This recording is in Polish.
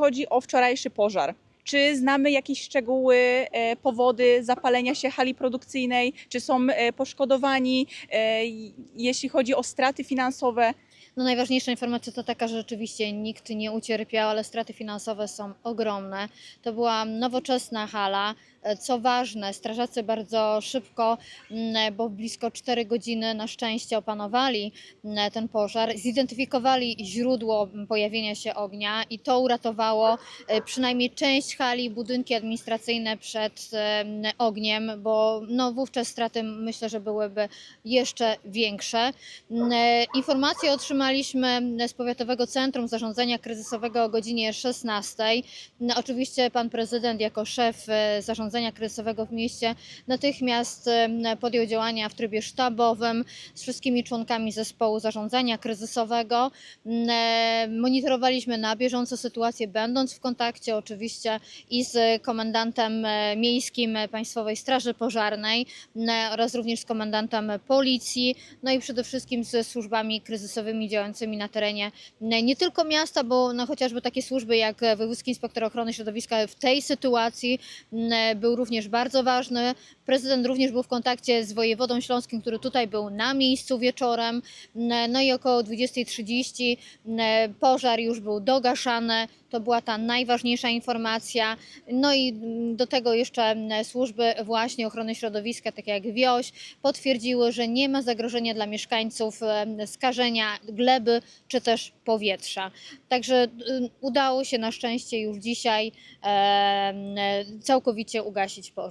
chodzi o wczorajszy pożar, czy znamy jakieś szczegóły, e, powody zapalenia się hali produkcyjnej? Czy są e, poszkodowani, e, jeśli chodzi o straty finansowe? No najważniejsza informacja to taka, że rzeczywiście nikt nie ucierpiał, ale straty finansowe są ogromne. To była nowoczesna hala. E, Co ważne, strażacy bardzo szybko, mm, bo blisko 4 godziny na szczęście opanowali mm, ten pożar, zidentyfikowali źródło pojawienia się ognia i to uratowało e, przynajmniej część hali, budynki administracyjne przed em, ogniem, bo no, wówczas straty myślę, że byłyby jeszcze większe. E, Informacje otrzymaliśmy z Powiatowego Centrum Zarządzania Kryzysowego o godzinie 16. No, Oczywiście pan prezydent jako szef e, zarządzania kryzysowego w mieście natychmiast e, podjął działania w trybie sztabowym z wszystkimi członkami zespołu zarządzania kryzysowego. Mm, e, Monitorowaliśmy na bieżąco sytuację, będąc w kontakcie oczywiście i z komendantem miejskim Państwowej Straży Pożarnej mm, oraz również z komendantem policji, no i przede wszystkim ze służbami kryzysowymi działającymi na terenie n- nie tylko miasta, bo no, chociażby takie służby jak Wojewódzki Inspektor Ochrony Środowiska w tej sytuacji n- był również bardzo ważny. Prezydent również był w kontakcie z wojewodą śląskim, który tutaj był na miejscu wieczorem. N- No i około 20.30 n- pożar już był dogaszany. To była ta najważniejsza informacja. No i do tego jeszcze służby właśnie ochrony środowiska, takie jak WIOŚ, potwierdziły, że nie ma zagrożenia dla mieszkańców skażenia gleby czy też powietrza. Także y, udało się na szczęście już dzisiaj całkowicie ugasić pożar.